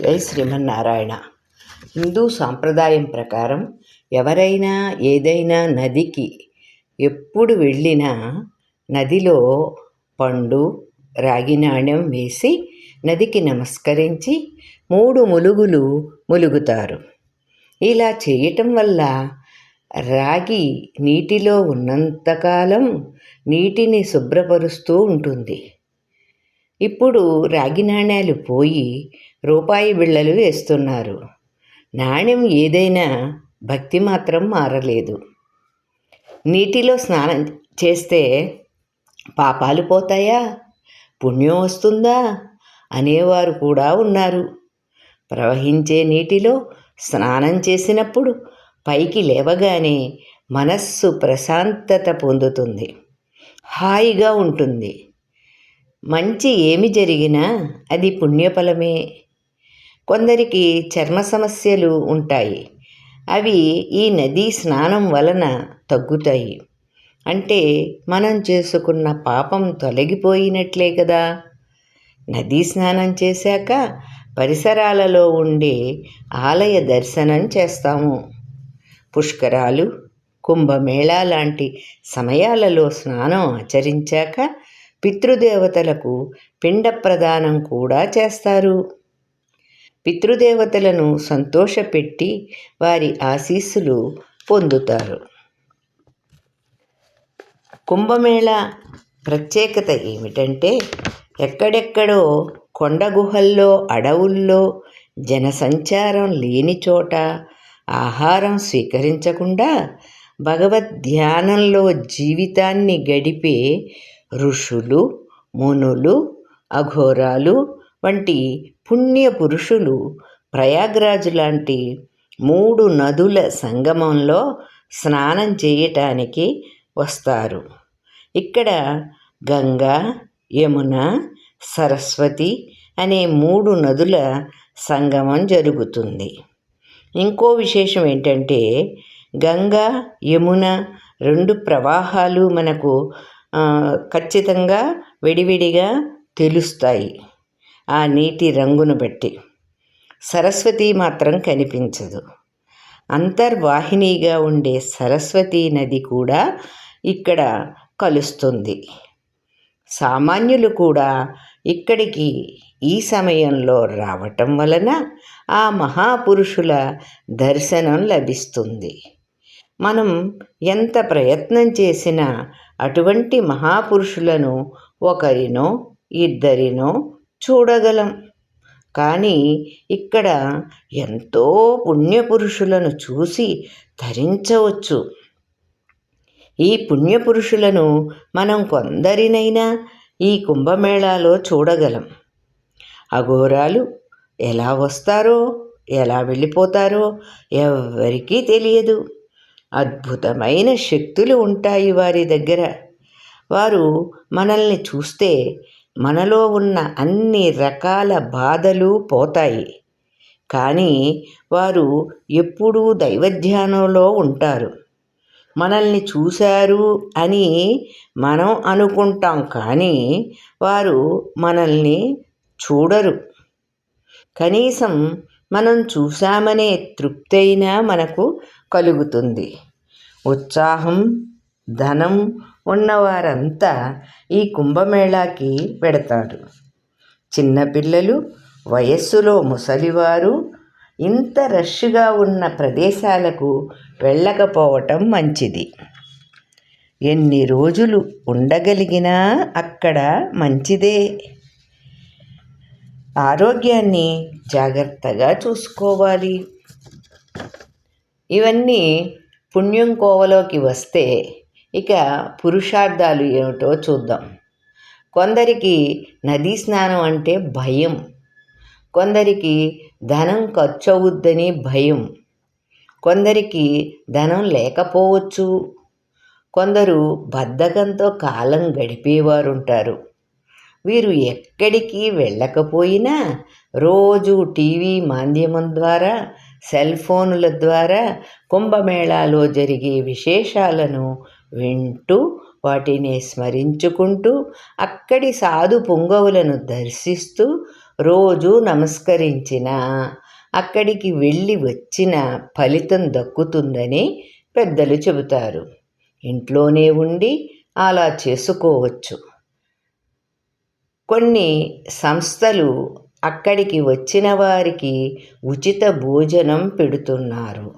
జై శ్రీమన్నారాయణ. హిందూ సాంప్రదాయం ప్రకారం ఎవరైనా ఏదైనా నదికి ఎప్పుడు వెళ్ళినా నదిలో పండు రాగి నాణ్యం వేసి నదికి నమస్కరించి మూడు ములుగులు ములుగుతారు. ఇలా చేయటం వల్ల రాగి నీటిలో ఉన్నంతకాలం నీటిని శుభ్రపరుస్తూ ఉంటుంది. ఇప్పుడు రాగి నాణ్యాలు పోయి రూపాయి బిళ్ళలు వేస్తున్నారు. నాణ్యం ఏదైనా భక్తి మాత్రం మారలేదు. నీటిలో స్నానం చేస్తే పాపాలు పోతాయా? పుణ్యం వస్తుందా? అనేవారు కూడా ఉన్నారు. ప్రవహించే నీటిలో స్నానం చేసినప్పుడు పైకి లేవగానే మనస్సు ప్రశాంతత పొందుతుంది. హాయిగా ఉంటుంది. మంచి ఏమి జరిగినా అది పుణ్యఫలమే. కొందరికి చర్మ సమస్యలు ఉంటాయి. అవి ఈ నదీ స్నానం వలన తగ్గుతాయి. అంటే మనం చేసుకున్న పాపం తొలగిపోయినట్లే కదా. నదీ స్నానం చేశాక పరిసరాలలో ఉండే ఆలయ దర్శనం చేస్తాము. పుష్కరాలు కుంభమేళా లాంటి సమయాలలో స్నానం ఆచరించాక పితృదేవతలకు పిండ ప్రదానం కూడా చేస్తారు. పితృదేవతలను సంతోషపెట్టి వారి ఆశీస్సులు పొందుతారు. కుంభమేళ ప్రత్యేకత ఏమిటంటే ఎక్కడెక్కడో కొండ గుహల్లో అడవుల్లో జనసంచారం లేని చోట ఆహారం స్వీకరించకుండా భగవద్ ధ్యానంలో జీవితాన్ని గడిపే ఋషులు మునులు అఘోరాలు వంటి పుణ్య పురుషులు ప్రయాగ్రాజు లాంటి మూడు నదుల సంగమంలో స్నానం చేయటానికి వస్తారు. ఇక్కడ గంగా యమున సరస్వతి అనే మూడు నదుల సంగమం జరుగుతుంది. ఇంకో విశేషం ఏంటంటే గంగా యమున రెండు ప్రవాహాలు మనకు ఖచ్చితంగా విడివిడిగా తెలుస్తాయి. ఆ నీటి రంగును బట్టి. సరస్వతి మాత్రం కనిపించదు. అంతర్వాహినిగా ఉండే సరస్వతీ నది కూడా ఇక్కడ కలుస్తుంది. సామాన్యులు కూడా ఇక్కడికి ఈ సమయంలో రావటం వలన ఆ మహాపురుషుల దర్శనం లభిస్తుంది. మనం ఎంత ప్రయత్నం చేసినా అటువంటి మహాపురుషులను ఒకరినో ఇద్దరినో చూడగలం. కానీ ఇక్కడ ఎంతో పుణ్యపురుషులను చూసి ధరించవచ్చు ఈ పుణ్యపురుషులను మనం కొందరినైనా ఈ కుంభమేళాలో చూడగలం. అఘోరాలు ఎలా వస్తారో ఎలా వెళ్ళిపోతారో ఎవరికీ తెలియదు. అద్భుతమైన శక్తులు ఉంటాయి వారి దగ్గర. వారు మనల్ని చూస్తే మనలో ఉన్న అన్ని రకాల బాధలు పోతాయి. కానీ వారు ఎప్పుడూ దైవధ్యానంలో ఉంటారు. మనల్ని చూశారు అని మనం అనుకుంటాం కానీ వారు మనల్ని చూడరు. కనీసం మనం చూశామనే తృప్తి అయినా మనకు కలుగుతుంది. ఉత్సాహం ధనం ఉన్నవారంతా ఈ కుంభమేళాకి పెడతారు చిన్నపిల్లలు వయస్సులో ముసలివారు ఇంత రష్గా ఉన్న ప్రదేశాలకు వెళ్ళకపోవటం మంచిది. ఎన్ని రోజులు ఉండగలిగినా అక్కడ మంచిదే. ఆరోగ్యాన్ని జాగ్రత్తగా చూసుకోవాలి. ఇవన్నీ పుణ్యం కోవలోకి వస్తే ఇక పురుషార్థాలు ఏమిటో చూద్దాం. కొందరికి నదీ స్నానం అంటే భయం. కొందరికి ధనం ఖర్చు అవుద్దని భయం. కొందరికి ధనం లేకపోవచ్చు. కొందరు బద్ధకంతో కాలం గడిపేవారు ఉంటారు వీరు ఎక్కడికి వెళ్ళకపోయినా రోజు టీవీ మాధ్యమం ద్వారా సెల్ ఫోనుల ద్వారా కుంభమేళాలో జరిగే విశేషాలను వింటూ వాటిని స్మరించుకుంటూ అక్కడి సాధు పుంగవులను దర్శిస్తూ రోజు నమస్కరించిన అక్కడికి వెళ్ళి వచ్చిన ఫలితం దక్కుతుందని పెద్దలు చెబుతారు. ఇంట్లోనే ఉండి అలా చేసుకోవచ్చు. కొన్ని సంస్థలు అక్కడికి వచ్చిన వారికి ఉచిత భోజనం పెడుతున్నారు.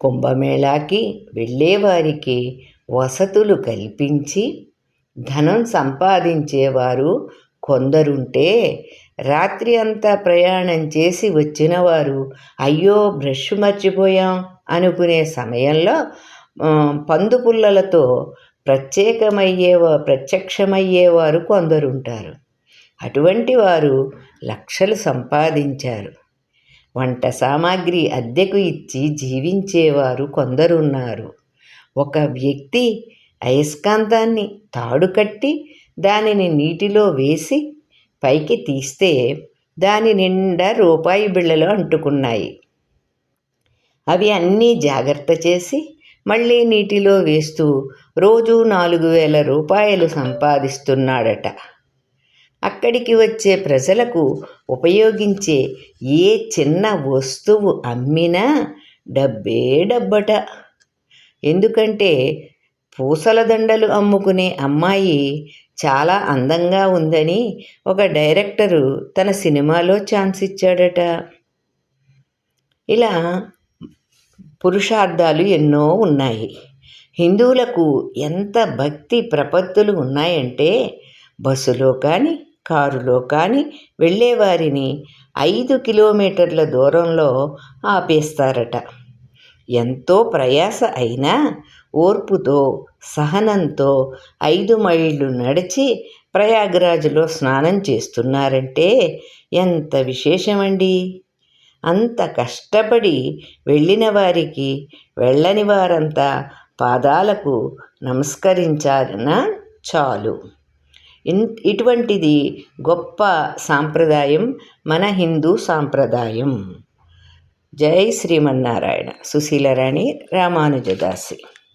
కుంభమేళాకి వెళ్ళేవారికి వసతులు కల్పించి ధనం సంపాదించేవారు కొందరుంటే రాత్రి అంతా ప్రయాణం చేసి వచ్చినవారు అయ్యో బ్రష్ మర్చిపోయాం అనుకునే సమయంలో పందు పుల్లలతో ప్రత్యక్షమయ్యేవారు కొందరుంటారు. అటువంటి వారు లక్షలు సంపాదించారు. వంట సామాగ్రి అద్దెకు ఇచ్చి జీవించేవారు కొందరున్నారు. ఒక వ్యక్తి అయస్కాంతాన్ని తాడు కట్టి దానిని నీటిలో వేసి పైకి తీస్తే దాని నిండా రూపాయి బిళ్ళలు అంటుకున్నాయి. అవి అన్నీ జాగ్రత్త చేసి మళ్ళీ నీటిలో వేస్తూ రోజు నాలుగు వేల రూపాయలు సంపాదిస్తున్నాడట. అక్కడికి వచ్చే ప్రజలకు ఉపయోగించే ఏ చిన్న వస్తువు అమ్మినా డబ్బే డబ్బట. ఎందుకంటే పూసల దండలు అమ్ముకునే అమ్మాయి చాలా అందంగా ఉందని ఒక డైరెక్టరు తన సినిమాలో ఛాన్స్ ఇచ్చాడట. ఇలా పురుషార్థాలు ఎన్నో ఉన్నాయి. హిందువులకు ఎంత భక్తి ప్రపత్తులు ఉన్నాయంటే బస్సులో కానీ కారులో కానీ వెళ్ళేవారిని ఐదు కిలోమీటర్ల దూరంలో ఆపేస్తారట. ఎంతో ప్రయాస అయినా ఓర్పుతో సహనంతో ఐదు మైళ్ళు నడిచి ప్రయాగరాజులో స్నానం చేస్తున్నారంటే ఎంత విశేషమండి? అంత కష్టపడి వెళ్ళిన వారికి వెళ్ళని వారంతా పాదాలకు నమస్కరించాలన చాలు. ఇటువంటిది గొప్ప సాంప్రదాయం మన హిందూ సాంప్రదాయం. జై శ్రీమన్నారాయణ. సుశీలరాణి రామానుజదాసి.